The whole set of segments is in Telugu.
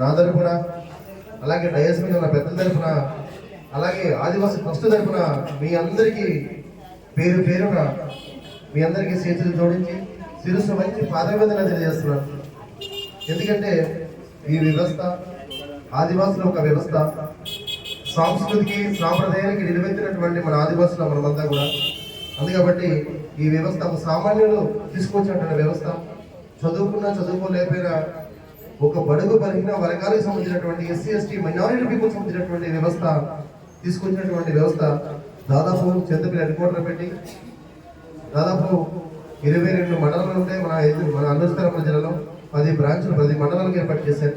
నా తరపున అలాగే డయస్ మీద నా పెద్దల తరపున అలాగే ఆదివాసీ ట్రస్ట్ తరపున మీ అందరికీ పేరు పేరున మీ అందరికీ చేతులు జోడించి శిరస్సు మంచి పాదవేదన తెలియజేస్తున్నాను. ఎందుకంటే ఈ వ్యవస్థ ఆదివాసుల ఒక వ్యవస్థ. సంస్కృతికి సాంప్రదాయానికి నిలబెట్టినటువంటి మన ఆదివాసుల మనమంతా కూడా. అందుకబట్టి ఈ వ్యవస్థ సామాన్యులు తీసుకొచ్చినటువంటి వ్యవస్థ. చదువుకున్నా చదువుకోలేకపోయినా ఒక బడుగు బలహీన వర్గాలకు సంబంధించినటువంటి ఎస్సీ ఎస్టీ మైనారిటీ పీపుల్ సంబంధించినటువంటి వ్యవస్థ తీసుకొచ్చినటువంటి వ్యవస్థ దాదాపు చంద్రపల్లి హెడ్ క్వార్టర్ పెట్టి దాదాపు ఇరవై రెండు మండలాలు ఉంటాయి మన ఎదురు మన అనంతపురం జిల్లాలో. పది బ్రాంచ్లు పది మండలాలకు ఏర్పాటు చేశారు.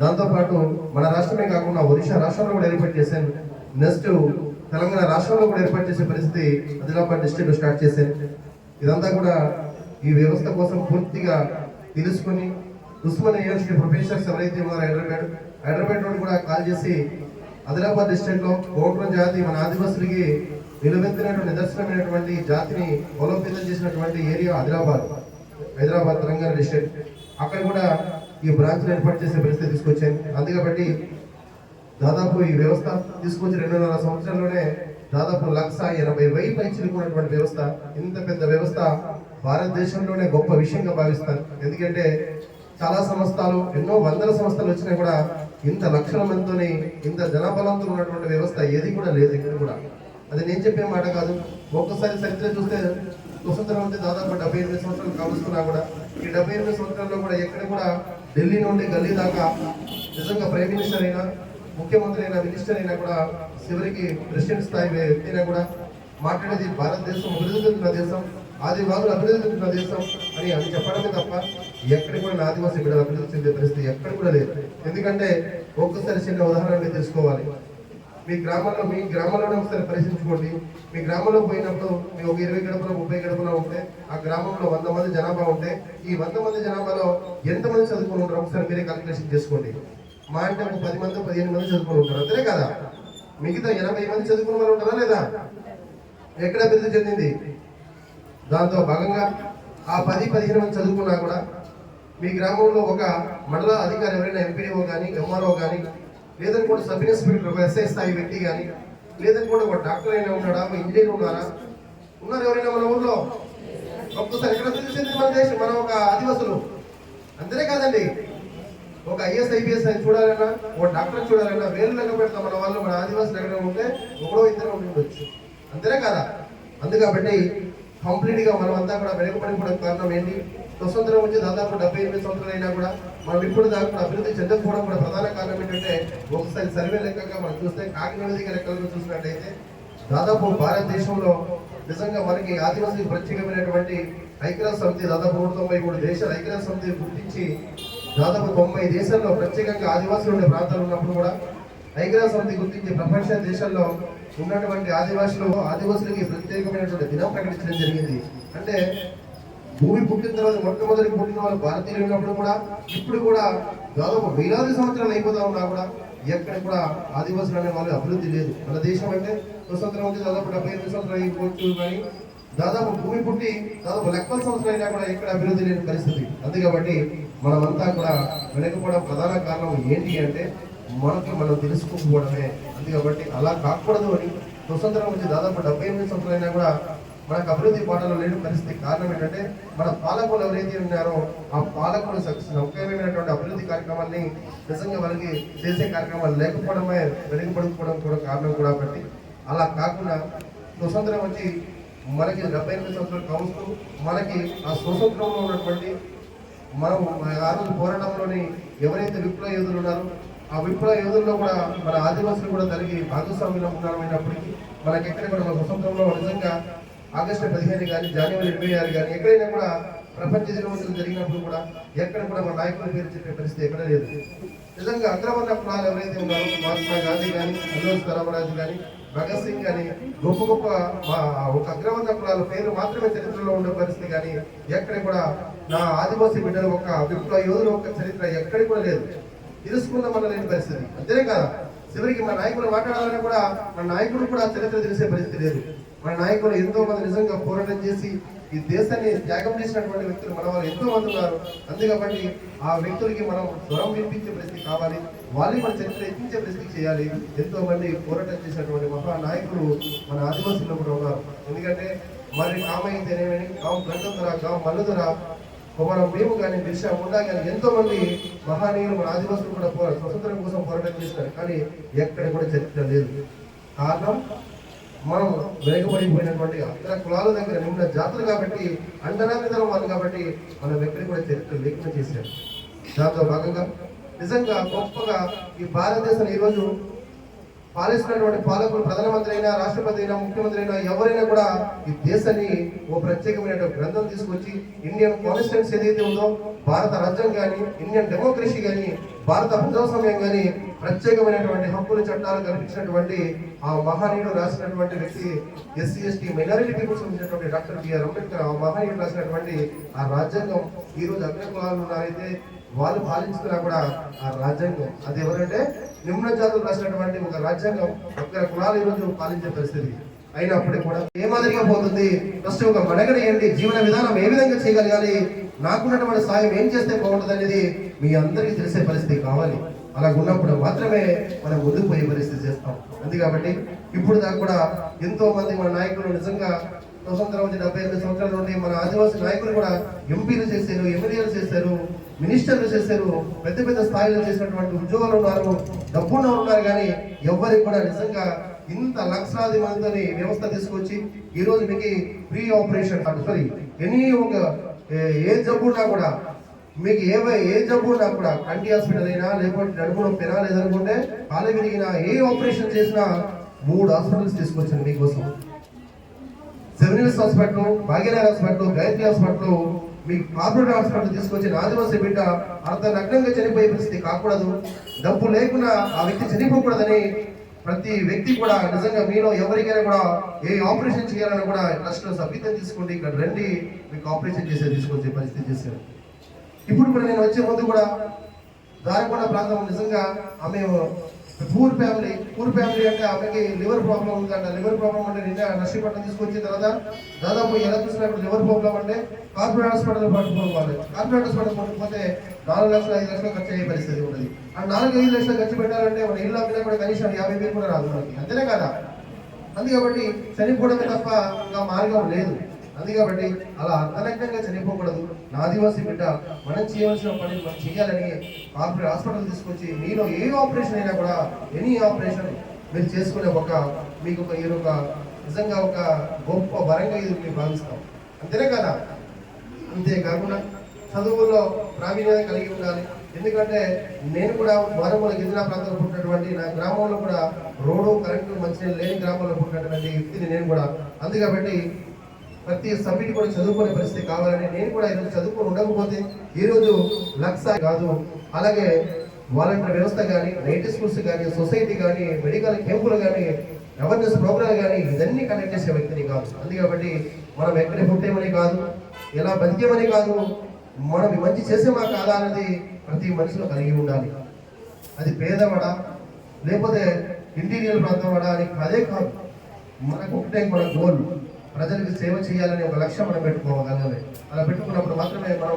దాంతోపాటు మన రాష్ట్రమే కాకుండా ఒరిస్సా రాష్ట్రంలో కూడా ఏర్పాటు చేశాను నెక్స్ట్ తెలంగాణ రాష్ట్రంలో కూడా ఏర్పాటు చేసే పరిస్థితి ఆదిలాబాద్ డిస్టిక్లో స్టార్ట్ చేశారు. ఇదంతా కూడా ఈ వ్యవస్థ కోసం పూర్తిగా తెలుసుకొని ఉస్మానియా యూనివర్సిటీ ప్రొఫెసర్స్ ఎవరైతే ఉన్నారో హైదరాబాద్ హైదరాబాద్ నుండి కూడా కాల్ చేసి ఆదిలాబాద్ డిస్ట్రిక్ట్లో లో కోట్రం జాతి మన ఆదివాసులకి నిలబెత్తినటువంటి నిదర్శనమైనటువంటి జాతిని బలోపేతం చేసినటువంటి ఏరియా ఆదిలాబాద్ హైదరాబాద్ తెలంగాణ డిస్ట్రిక్ట్ అక్కడ కూడా ఈ బ్రాంచ్లు ఏర్పాటు చేసే పరిస్థితి తీసుకొచ్చాను అందుకబట్టి దాదాపు ఈ వ్యవస్థ తీసుకొచ్చి రెండున్నర సంవత్సరాల్లోనే దాదాపు లక్ష ఎనభై వెయ్యి పైచిలుకున్నటువంటి వ్యవస్థ. ఇంత పెద్ద వ్యవస్థ భారతదేశంలోనే గొప్ప విషయంగా భావిస్తాను ఎందుకంటే చాలా సంస్థలు ఎన్నో వందల సంస్థలు వచ్చినా కూడా ఇంత లక్షల మందితోని ఇంత జనబలంతో ఉన్నటువంటి వ్యవస్థ ఏది కూడా లేదు ఇక్కడ కూడా. అది నేను చెప్పే మాట కాదు. ఒక్కసారి చరిత్ర చూస్తే స్వతంత్రం అంటే దాదాపు డెబ్బై ఎనిమిది సంవత్సరాలు కావస్తున్నా కూడా ఈ డెబ్బై ఎనిమిది సంవత్సరాల్లో కూడా ఎక్కడ కూడా ఢిల్లీ నుండి గల్లీ దాకా నిజంగా ప్రైమ్ మినిస్టర్ అయినా ముఖ్యమంత్రి అయినా మినిస్టర్ అయినా కూడా చివరికి ప్రెసిడెంట్ స్థాయి వ్యక్తి అయినా కూడా మాట్లాడేది భారతదేశం అభివృద్ధి చెందుతున్న దేశం. ఆదివాసులు అభివృద్ధి చెందుతున్న ప్రదేశం అని అని చెప్పడమే తప్ప ఎక్కడ కూడా ఆదివాసీ బిడ్డలు అభివృద్ధి చెందే పరిస్థితి ఎక్కడ కూడా లేదు. ఎందుకంటే ఒక్కసారి చిన్న ఉదాహరణ తెలుసుకోవాలి. తీసుకోవాలి మీ గ్రామంలో మీ గ్రామంలోనే ఒకసారి పరిశీలించుకోండి. మీ గ్రామంలో పోయినప్పుడు మీ ఒక ఇరవై గడపలో ముప్పై గడపలో ఉంటే ఆ గ్రామంలో వంద మంది జనాభా ఉంటే ఈ వంద మంది జనాభాలో ఎంతమంది చదువుకుని ఉంటారు ఒకసారి మీరే కాలిక్యులేషన్ చేసుకోండి. మా అంటే ఒక పది మంది పదిహేను మంది చదువుకుని ఉంటారు. అంతే కదా? మిగతా ఎనభై మంది చదువుకున్న వాళ్ళు ఉంటారా లేదా? ఎక్కడ అభివృద్ధి చెందింది? దాంతో భాగంగా ఆ పది పదిహేను మంది చదువుకున్నా కూడా మీ గ్రామంలో ఒక మండల అధికారి ఎవరైనా ఎంపీడీఓ కానీ ఎంఆర్ఓ కానీ లేదనుకోండి సబ్ ఇన్స్పెక్టర్ ఒక ఎస్ఐ స్థాయి వ్యక్తి కానీ లేదనుకోండి ఒక డాక్టర్ అయినా ఉన్నాడా ఒక ఇంజనీర్ ఉన్నారా? ఉన్నారు ఎవరైనా మన ఊర్లో? ఒక్కసారి ఎక్కడ తెలిసింది మన దేశం? మన ఒక ఆదివాసులు. అంతేనే కాదండి. ఒక ఐఎస్ ఐపీఎస్ అని చూడాలన్నా ఒక డాక్టర్ చూడాలన్నా వేలు లెక్క పెడతాం మన వాళ్ళు మన ఆదివాసులు ఎక్కడ ఉంటే ఒకడో ఇద్దరు ఉండి ఉండొచ్చు. అంతేనే కదా? అందుకబట్టి కంప్లీట్గా మనం అంతా కూడా వెనుకబడిపోవడం కారణం ఏంటి? స్వతంత్రం వచ్చి దాదాపు డెబ్బై ఎనిమిది సంవత్సరాలు అయినా కూడా మనం ఇప్పుడు దాకా అభివృద్ధి చెందకపోవడం కూడా ప్రధాన కారణం ఏంటంటే ఒకసారి సర్వే లెక్కగా మనం చూస్తే కాకినాడ లెక్కలు చూసినట్టయితే దాదాపు భారతదేశంలో నిజంగా మనకి ఆదివాసీ ప్రత్యేకమైనటువంటి ఐక్యరాజ్య సమితి దాదాపు నూట తొంభై మూడు దేశాల ఐక్యరాజ్య సమితి గుర్తించి దాదాపు తొంభై దేశాల్లో ప్రత్యేకంగా ఆదివాసులు ఉండే ప్రాంతాలు ఉన్నప్పుడు కూడా ఐక్యరాజ్య సమితి గుర్తించి ప్రపంచ దేశాల్లో ఉన్నటువంటి ఆదివాసులు ఆదివాసులకి ప్రత్యేకమైనటువంటి దినం ప్రకటించడం జరిగింది. అంటే భూమి పుట్టిన తర్వాత మొట్టమొదటి పుట్టిన వాళ్ళు భారతీయులు ఉన్నప్పుడు కూడా ఇప్పుడు కూడా దాదాపు వేలాది సంవత్సరాలు అయిపోతా ఉన్నా కూడా ఎక్కడ కూడా ఆదివాసులు అనే వాళ్ళు అభివృద్ధి లేదు. మన దేశం అంటే స్వతంత్రం వచ్చి దాదాపు డెబ్బై ఎనిమిది సంవత్సరాలు అయిపోవచ్చు కానీ దాదాపు భూమి పుట్టి దాదాపు లెక్కల సంవత్సరాలు అయినా కూడా ఎక్కడ అభివృద్ధి లేని పరిస్థితి. అంతే కాబట్టి మనమంతా కూడా వెనకపోవడం ప్రధాన కారణం ఏంటి అంటే మనకి మనం తెలుసుకోకపోవడమే. అంతే కాబట్టి అలా కాకూడదు అని స్వతంత్రం వచ్చి దాదాపు డెబ్బై ఎనిమిది సంవత్సరాలు అయినా కూడా మనకు అభివృద్ధి పాటలు లేని పరిస్థితి కారణం ఏంటంటే మన పాలకులు ఎవరైతే ఉన్నారో ఆ పాలకులు సౌకర్యమైనటువంటి అభివృద్ధి కార్యక్రమాన్ని నిజంగా వాళ్ళకి చేసే కార్యక్రమాలు లేకపోవడమే వెనుకబడిపోవడం కూడా కారణం కూడా బట్టి అలా కాకుండా స్వతంత్రం వచ్చి మనకి డెబ్బై ఎనిమిది సంవత్సరాలు కావచ్చు మనకి ఆ స్వతంత్రంలో ఉన్నటువంటి మనం ఆ రోజు పోరాటంలోని ఎవరైతే విప్లవ యోధులు ఉన్నారో ఆ విప్లవ యోధుల్లో కూడా మన ఆదివాసులు కూడా జరిగి భాగస్వామ్యంలో ఉన్నామైనప్పటికీ మనకి ఎక్కడ కూడా మన స్వతంత్రంలో నిజంగా ఆగస్టు పదిహేను కానీ జనవరి ఇరవై ఆరు కానీ ఎక్కడైనా కూడా ప్రపంచ దినోత్సవం జరిగినప్పుడు కూడా ఎక్కడ కూడా మన నాయకుల పేరు చెప్పే పరిస్థితి ఎక్కడ లేదు. నిజంగా అగ్రవర్ణ కులాలు ఎవరైతే ఉన్నారో మహాత్మా గాంధీ కానీ అల్లూరి సరామరాజు కానీ భగత్ సింగ్ కానీ గొప్ప గొప్ప ఒక అగ్రవర్ణ కులాల పేరు మాత్రమే చరిత్రలో ఉండే పరిస్థితి కానీ ఎక్కడ కూడా నా ఆదివాసీ బిడ్డల ఒక విప్లవ యోధుల ఒక చరిత్ర ఎక్కడ కూడా లేదు. తెలుసుకుందాం మన లేని పరిస్థితి. అంతేనే కదా చివరికి మన నాయకులు మాట్లాడాలని కూడా మన నాయకుడు కూడా చరిత్ర తెలిసే పరిస్థితి లేదు. మన నాయకులు ఎంతో మంది నిజంగా పోరాటం చేసి ఈ దేశాన్ని త్యాగం చేసినటువంటి వ్యక్తులు మన వాళ్ళు ఎంతో మంది ఉన్నారు. అందుకబట్టి ఆ వ్యక్తులకి మనం స్వరం వినిపించే పరిస్థితి కావాలి. వాళ్ళని మన చరిత్ర ఎత్తించే పరిస్థితి చేయాలి. ఎంతో మంది పోరాటం చేసినటువంటి మహా నాయకులు మన ఆదివాసుల్లో కూడా ఉన్నారు. ఎందుకంటే మరి కామైతేనేమని కావు గంటధర కావు మల్లుధర మనం మేము కానీ దిశ ఉండా కానీ ఎంతో మంది మహానీయులు మన ఆదివాసులు కూడా పోరా స్వతంత్రం కోసం పోరాటం చేస్తారు. కానీ ఎక్కడ కూడా చరిత్ర లేదు. కారణం మనం వెనుకబడిపోయినటువంటి ఇతర కులాల దగ్గర నిమ్న జాతులు కాబట్టి అంటరానితరం వాళ్ళు కాబట్టి మనం ఎక్కడ కూడా చరిత్ర లేకుండా చేశారు. దాంతో భాగంగా నిజంగా గొప్పగా ఈ భారతదేశం ఈరోజు పాలిస్తున్నటువంటి పాలకులు ప్రధానమంత్రి అయినా రాష్ట్రపతి అయినా ముఖ్యమంత్రి అయినా ఎవరైనా కూడా ఈ దేశాన్ని ఓ ప్రత్యేకమైన గ్రంథం తీసుకొచ్చి ఇండియన్ కాన్స్టిట్యూన్స్ ఏదైతే ఉందో భారత రాజ్యం కానీ ఇండియన్ డెమోక్రసీ కానీ భారత ప్రజాస్వామ్యం కానీ ప్రత్యేకమైనటువంటి హక్కులు చట్టాలు కల్పించినటువంటి ఆ మహానీయుడు రాసినటువంటి వ్యక్తి SC ST minority peoples doctor B R Ambedkar ఆ మహానీయుడు రాసినటువంటి ఆ రాజ్యాంగం. ఈ రోజు అగ్రకులాలు ఉన్నారైతే వాళ్ళు పాలించుకున్నా కూడా ఆ రాజ్యాంగం. అది ఎవరంటే నిమ్న జాతులు రాసినటువంటి ఒక రాజ్యాంగం. ఒక్క కులాలు ఈరోజు పాలించే పరిస్థితి. అయినప్పటికీ కూడా ఏ మాదిరిగా పోతుంది? ఫస్ట్ ఒక మడగడ ఏంటి జీవన విధానం ఏ విధంగా చేయగలగాలి? నాకున్నటువంటి సాయం ఏం చేస్తే బాగుంటుంది అనేది మీ అందరికీ తెలిసే పరిస్థితి కావాలి. అలా ఉన్నప్పుడు మాత్రమే మనం ముందుకు పోయే పరిస్థితి చేస్తాం. అంతే కాబట్టి ఇప్పుడు దాకా కూడా ఎంతో మంది మన నాయకులు నిజంగా స్వతంత్రం వచ్చి డెబ్బై ఎనిమిది సంవత్సరాల నుండి మన ఆదివాసీ నాయకులు కూడా ఎంపీలు చేశారు ఎమ్మెల్యేలు చేశారు. మినిస్టర్లు చేశారు పెద్ద పెద్ద స్థాయిలో చేసినటువంటి ఉద్యోగాలు ఉన్నారు డబ్బున్న ఉన్నారు కానీ ఎవరికి కూడా నిజంగా ఇంత లక్షలాది మందిని వ్యవస్థ తీసుకొచ్చి ఈ రోజు మీకు ప్రీ ఆపరేషన్ సారీ ఎనీ ఒక ఏ- ఏ జబ్బు ఉన్నా కూడా మీకు ఏవై ఏ జబ్బు ఉన్నా కూడా కంటి హాస్పిటల్ అయినా లేకపోతే నడుపు నొప్పినా లేదనుకుంటే కాలు విరిగినా ఏ ఆపరేషన్ చేసినా మూడు హాస్పిటల్స్ తీసుకొచ్చాను మీకోసం. Seven hospital Bhagyanagar hospital Gayatri hospital మీ కార్పొరేట్ హాస్పిటల్ తీసుకొచ్చిన ఆదివాసీ బిడ్డ అర్ధ నగ్నంగా చనిపోయే పరిస్థితి కాకూడదు. డబ్బు లేకుండా ఆ వ్యక్తి చనిపోకూడదని ప్రతి వ్యక్తి కూడా నిజంగా మీలో ఎవరికైనా కూడా ఏ ఆపరేషన్ చేయాలని కూడా ట్రస్ట్ సభ్యతం తీసుకోండి. ఇక్కడ రండి. మీకు ఆపరేషన్ చేసే తీసుకొచ్చే పరిస్థితి చేశారు. ఇప్పుడు కూడా నేను వచ్చే ముందు కూడా దారికొండ ప్రాంతం నిజంగా ఆమె పూర్ ఫ్యామిలీ పూర్ ఫ్యామిలీ అంటే ఆమెకి లివర్ ప్రాబ్లం ఉందంట. లివర్ ప్రాబ్లం అంటే నిన్న నర్సీపట్నం తీసుకొచ్చిన తర్వాత దాదాపు ఎలా చూసినప్పుడు లివర్ ప్రాబ్లం అంటే కార్పొరేట్ హాస్పిటల్ పట్టుకోవాలి కార్పొరేట్ హాస్పిటల్ పట్టుకుపోతే నాలుగు లక్షలు ఐదు లక్షలు ఖర్చు అయ్యే పరిస్థితి ఉంటుంది ఆ నాలుగు ఐదు లక్షలు ఖర్చు పెట్టాలంటే మన ఇల్లు అమ్మినా కూడా కనీసం యాభై వేలు కూడా రాదు మనకి. అంతేనే కదా? అందుకే కాబట్టి చనిపోవడమే తప్ప ఇంకా మార్గం లేదు. అది కాబట్టి అలా అర్ధనగ్నంగా చనిపోకూడదు. నా ఆదివాసీ బిడ్డ మనం చేయవలసిన పని మనం చేయాలని కార్పొరేట్ హాస్పిటల్ తీసుకొచ్చి మీలో ఏ ఆపరేషన్ అయినా కూడా ఎనీ ఆపరేషన్ మీరు చేసుకునే ఒక మీకు ఒక ఇది ఒక నిజంగా ఒక గొప్ప వరంగా ఇది మేము భావిస్తాం. అంతేనే కదా? అంతేకాకుండా చదువుల్లో ప్రావీణ్యత కలిగి ఉండాలి. ఎందుకంటే నేను కూడా మారుమూల గిరిజన ప్రాంతంలో పుట్టినటువంటి నా గ్రామంలో కూడా రోడ్డు కరెంటు మంచి లేని గ్రామంలో పుట్టినటువంటి వ్యక్తిని నేను కూడా. అందుకబట్టి ప్రతి సబ్మిట్ కూడా చదువుకునే పరిస్థితి కావాలని నేను కూడా ఈరోజు చదువుకొని ఉండకపోతే ఈరోజు లక్ష కాదు. అలాగే వాలంటీర్ వ్యవస్థ కానీ నైట్ స్కూల్స్ కానీ సొసైటీ కానీ మెడికల్ క్యాంపులు కానీ అవేర్నెస్ ప్రోగ్రామ్ కానీ ఇవన్నీ కండక్ట్ చేసే వ్యక్తిని కాదు. అందుకబట్టి మనం ఎక్కడ పుట్టేమని కాదు ఎలా బతికేమని కాదు మనం మంచి మంచి చేసేమా కాదా అనేది ప్రతి మనిషిలో కలిగి ఉండాలి. అది పేదవాడా లేకపోతే ఇంటీరియర్ ప్రాంతం వాడా అని అదే కాదు. మనకు ఒకటే మన గోల్ ప్రజలకు సేవ చేయాలని ఒక లక్ష్యం మనం పెట్టుకోగలగాలి అలా పెట్టుకున్నప్పుడు మాత్రమే మనం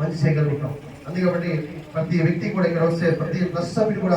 మంచి చేయగలుగుతాం. అందుకబట్టి ప్రతి వ్యక్తి కూడా ఇక్కడ వస్తే ప్రతి ప్లస్ సభ్యుడు కూడా